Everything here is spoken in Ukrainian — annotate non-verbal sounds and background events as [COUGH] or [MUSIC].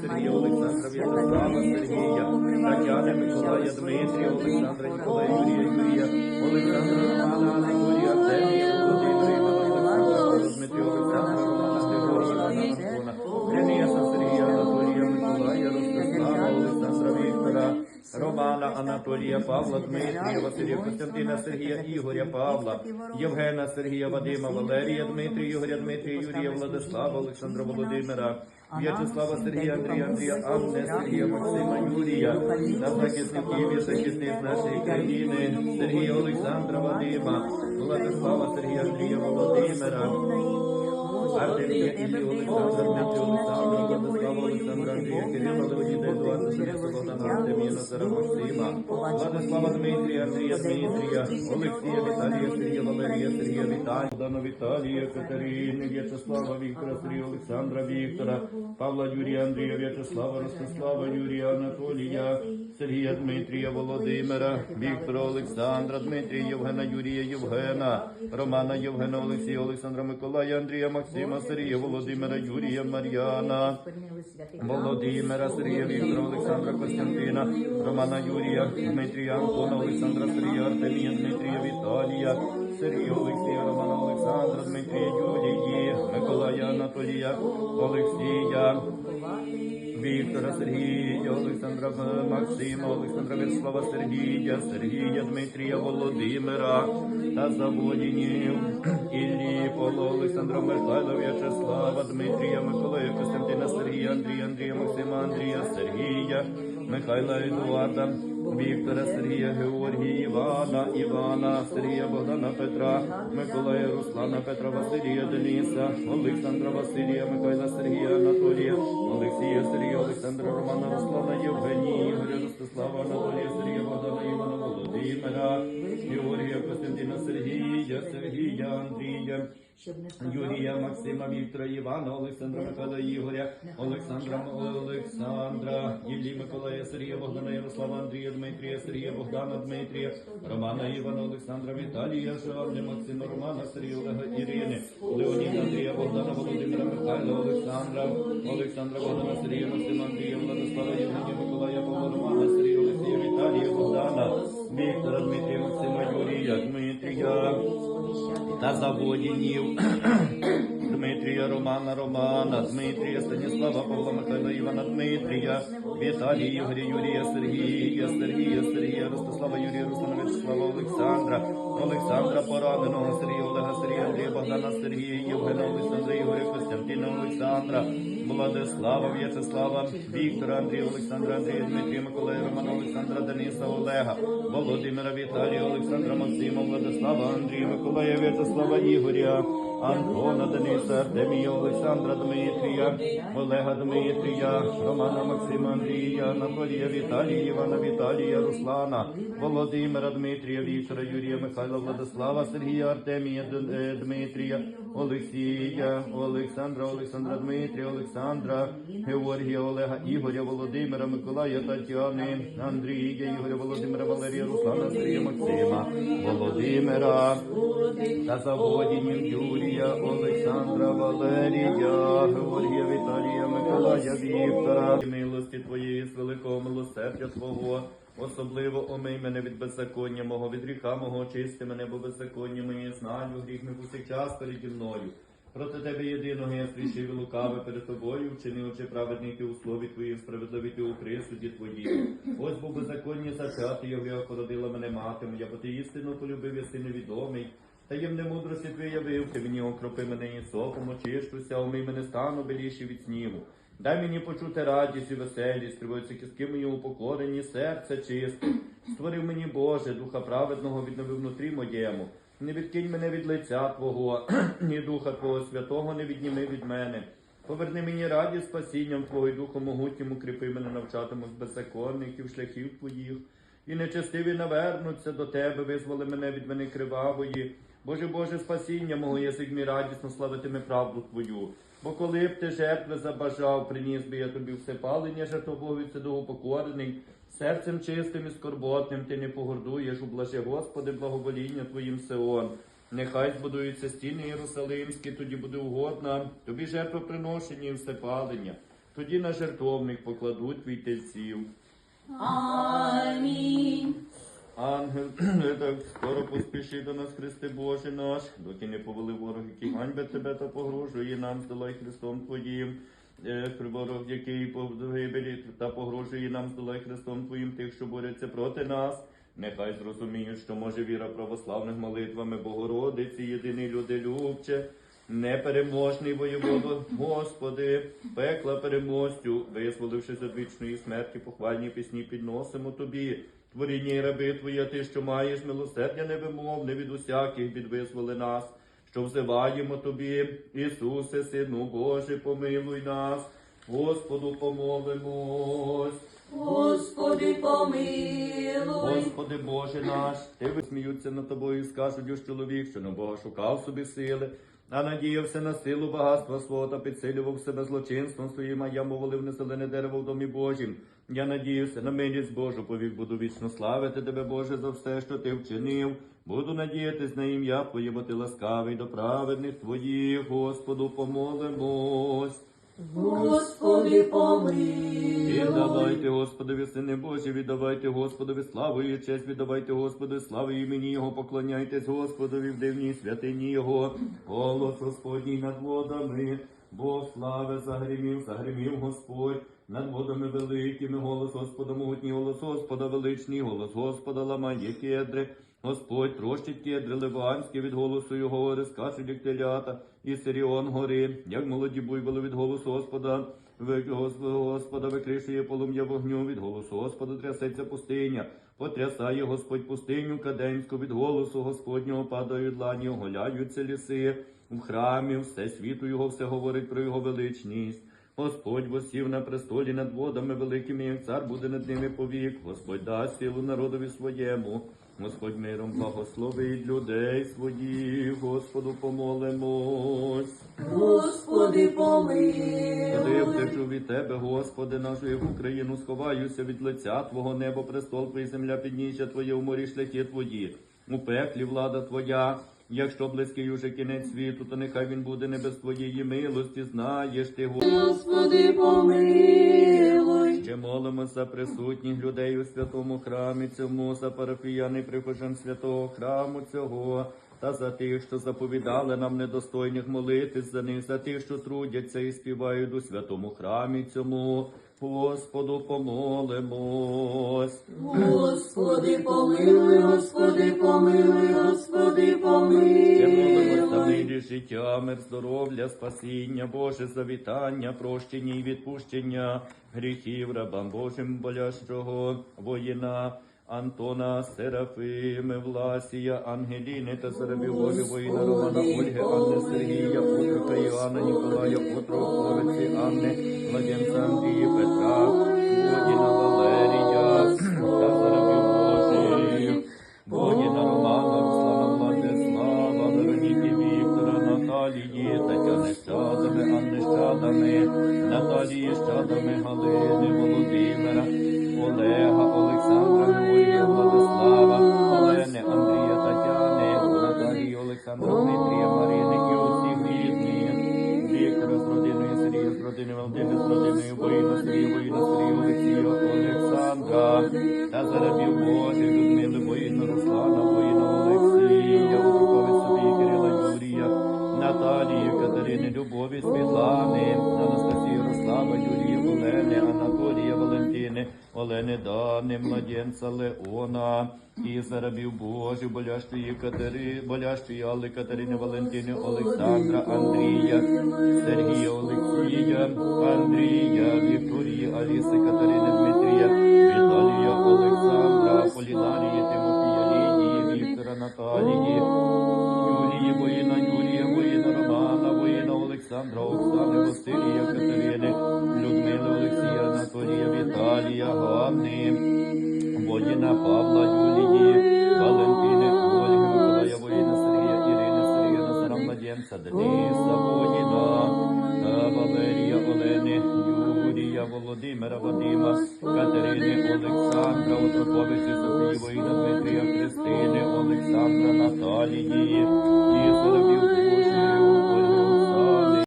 Сергія, Олександра, В'ячеслава, Сергія, Тетяни, Миколая, Дмитрія, Олександра, Ніколая, Юрія, Юрія, Олександра, Романа, Анатолія, Артемія, Володимира, Олександра, Дмитрія, Олександра, Романа, Григорія, Антона, Денisa, Сергія, Анатолія, Миколая, Ростислава, Олександра, Віктора, Романа, Анатолія, Павла, Дмитрія, Василія, Костянтина, Сергія, Ігоря, Павла, Євгена, Сергія, Вадима, Валерія, Дмитрія, Ігоря, Дмитрія, Юрія, Владислава, Олександра, Володимира, В'ячеслава, Сергія, Андрія, Андрія, Анне, Сергія, Максима, Юрія, на захисників і захисниць нашої країни, Сергія, Олександра, Вадима, Владислава, Сергія, Андрія, Володимира, Владислава, Дмитрія, Андрія, Дмитрія, Олексія, Віталія, Сергія, Валерія, Сергія, Віталія, Богдана, Віталія, Катерини, В'ячеслава, Віктора, Сергія, Олександра, Віктора, Павла, Юрія, Андрія, В'ячеслава, Ростислава, Юрія, Анатолія, Сергія, Дмитрія, Володимира, Віктора, Олександра, Дмитрія, Євгена, Юрія, Євгена, Романа, Євгена, Олексія, Олександра, Миколая, Андрія, Максима, Сергія, Володимира, Юрія, Мар'яна, Володимира, Сергія, Віктора, Олександра, Костянтина, Романа, Юрія, Дмитрія, Антона, Олександра, Сергія, Артемія, Дмитрія, Віталія, Сергія, Олексія, Романа, Олександра, Дмитрія, Юлії, Миколая, Анатолія, Олексія, Віктора, Сергія, Олександра Максима, Олександра Вячеслава Сергія, Сергія, Дмитрія, Володимира та Заводінів, Іллі, Поло, Олександра Михайла, В'ячеслава, Дмитрія, Миколая, Костянтина, Сергія, Андрія, Андрія, Максима, Андрія, Сергія, Михайла, Едуарда, Віктора, Сергія, Георгія, Івана, Івана, Сергія, Богдана, Петра, Миколая, Руслана, Петра, Василія, Дениса, Олександра, Василія, Михайла, Сергія, Анатолія, Олексія, Сергія, Олександра, Романа, Руслана, Євгенія, Ігоря, Ростислава, Анатолія, Сергія, Богдана, Івана, Володимира, Георгія, Костянтина, Сергія, Сергія, Андрія, Юрія, Максима, Віктора, Івана, Олександра, Михайла, Ігоря, Олександра, Олександра, Іллі, Миколая, Сергія, Богдана, Ярослава, Андрія, Дмитрія, Сергія, Богдана, Дмитрія, Романа, Івана, Олександра, Віталія, Жанни, Максима, Романа, Сергія, Олега, Ірини, Леоніда, Андрія, Богдана, Володимира, Михайла, Олександра, Олександра, Богдана, Сергія, Максима, Андрія, Владислава, Євгенія, Миколая, Павла, Романа, Сергія, Олексія, Віталія, Богдана, Віктора, Дмитрія, Максима, Юрія, Дмитрія, та заводінів. Дмитрія Романа Романа, Дмитрія Станіслава Павла Михайла Івана Дмитрія, Віталія Ігоря Юрія Сергія, Сергія, Сергія, Ростислава Юрія Руслана Вячеслава Олександра, Олександра Пораненого, Сергія Олега Сергія Андрія Богдана Сергія, Євгена Олександра Ігоря Костянтина Олександра, Владислава В'ячеслава, Віктора Андрія Олександра Андрія Дмитрія Миколая Романа Олександра Дениса Олега, Володимира Віталія Олександра Максима Владислава Андрія Миколая В'ячеслава Ігоря, Антона Дениса Артемія Олександра Дмитрія, Олега Дмитрія, Романа Максима Андрія, Анатолія Віталія, Івана Віталія, Руслана, Володимира Дмитрія, Віктора Юрія Михайла Владислава, Сергія Артемія е, Дмитрія, Олексія, Олександра, Олександра Дмитрія, Олександра, Георгія, Олега, Ігоря, Володимира, Миколая, Тетяни, Андрія, Ігоря, Володимира, Валерія, Руслана, Андрія, Максима, Володимира, та заводінів Юрія, Олександра, Валерія, Георгія, Миколая, Віктора, милості Твоєї, з великого милосердя Твого, особливо омий мене від беззаконня мого, від гріха мого, очисти мене, бо беззаконня моє знаю, гріх мій повсякчас переді мною. Проти тебе єдиного я свідчив і лукаве перед тобою, вчинив чи праведний ти у слові твоїм, справедливий ти у присуді твоїм. Ось бо беззаконні зачати, його я породила мене мати моя, бо ти істину полюбив, я си невідомий. Таємне мудрості твій явив, ти мені окропи мене і сопом, очищуся, умий мене стану беліші від снігу. Дай мені почути радість і веселість, триваються кістки мої упокорені, серце чисте. Створив мені Боже, духа праведного віднови внутрі моєму. Не відкинь мене від лиця Твого, [CLEARS THROAT] ні духа Твого святого не відніми від мене. Поверни мені радість спасінням Твого і духом могутнім укріпи мене навчатиму з беззаконників, шляхів Твоїх. І нечестиві навернуться до Тебе, визволи мене від вини кривавої. Боже Боже, спасіння мого, язик мій радісно славитиме правду Твою. Бо коли б ти жертви забажав, приніс би я тобі все палення, жертвобові це довгопокорений, серцем чистим і скорботним ти не погордуєш, ублажи, Господи, благовоління Твоїм Сеон. Нехай збудуються стіни Єрусалимські, тоді буде угодна, тобі жертвоприношення і все палення. Тоді на жертовник покладуть твій тельців. Амінь. Ангел, [CLEARS THROAT] так скоро поспіши до нас, Христе Боже наш, доки не повели ворог, який ганьбе тебе та погрожує нам, здолай Христом Твоїм. Е, Ворог, який погибелі та погрожує нам, здолай Христом Твоїм тих, що борються проти нас. Нехай зрозуміють, що може віра православних молитвами Богородиці, єдиний люделюбче, непереможний воєводо, [CLEARS THROAT] Господи, пекла переможцю, визволившись від вічної смерті, похвальні пісні підносимо Тобі. Творіння і раби Твої, ти, що маєш милосердя невимовне від усяких бід визволи нас, що взиваємо Тобі, Ісусе, Сину Божий, помилуй нас, Господу помолимось. Господи, помилуй. Господи Боже наш, ти висміються над тобою і скажуть, ось чоловік, що на Бога шукав собі сили, а надіявся на силу багатства свого та підсилював себе злочинством своїм, а я моволив не зелене дерево в домі Божім. Я надіюся на милість Божу, повік буду вічно славити тебе, Боже, за все, що ти вчинив. Буду надіятись на ім'я Твоє, бо ти ласкавий до праведних Твоїх, Господу, помолимось. Господи, помилуй. Віддавайте Господові, сини Божі, віддавайте Господові славу і честь, віддавайте Господу славу імені Його, поклоняйтесь Господові в дивній святині Його, голос Господній над водами, Бог слави загримів, загримів Господь. Над водами великими, голос Господа могутній, голос Господа величний, голос Господа ламає кедри. Господь трощить кедри ливанські від голосу його гори, скачуть, як телята, і Сиріон гори, як молоді буйволи від голосу Господа. Господа викришує полум'я вогню, від голосу Господа трясеться пустиня, потрясає Господь пустиню каденську, від голосу Господнього падають длані, оголяються ліси, в храмі все світу його, все говорить про його величність. Господь восів на престолі над водами великими, як цар буде над ними повік. Господь дасть силу народові своєму. Господь миром благословить людей своїх, Господу помолимось. Господи, Коли я втечу від тебе, Господи, нашу в Україну сховаюся від лиця Твого небо, престол Твій, земля підніжжя Твоє, у морі шляхи Твої, у пеклі влада Твоя. Якщо близький уже кінець світу, то нехай він буде не без Твоєї милості, знаєш ти, Господи. Господи, помилуй. Ще молимо за присутніх людей у святому храмі цьому, за парафіян і прихожан святого храму цього, та за тих, що заповідали нам недостойних молитись за них, за тих, що трудяться і співають у святому храмі цьому. Господу помолимось. Господи, помилуй, Господи, помилуй, Господи, Ще молимось за мирі, життя, мир, здоров'я, спасіння, Боже завітання, прощення і відпущення гріхів рабам Божим болящого воїна. Антона, Серафими, Власія, Ангеліни та Серебі Божі, воїна Романа, Ольги, Анни, Сергія, Путрока, Іоанна, Ніколая, Путроковиці, Анни, Младенця Андрія, Петра, Водіна Валерія, та Божих, Водіна Романа, Руслана Владислава, Вероніки Віктора, Наталії, Тетяни Щадами, Анни Щадами, Наталії Щадами, Галини, родиною, Валдини з родиною, воїна Сергія, воїна Сергія, Олексія, Олександра, та зарабів Божих, Людмили, воїна Руслана, воїна Олексія, Обруковець собі, Кирила, Юрія, Наталії, Катерини, Любові, Світлани, Анастасії, Олени Дани, младенця Леона, і зарабів Божі, болящої Катери, болящої Алли, Катерини, Валентини, Олександра, Андрія, Сергія, Олексія, Андрія, Вікторії, Аліси, Катерини, Дмитрія, Віталія, Олександра, Младенця, Дениса,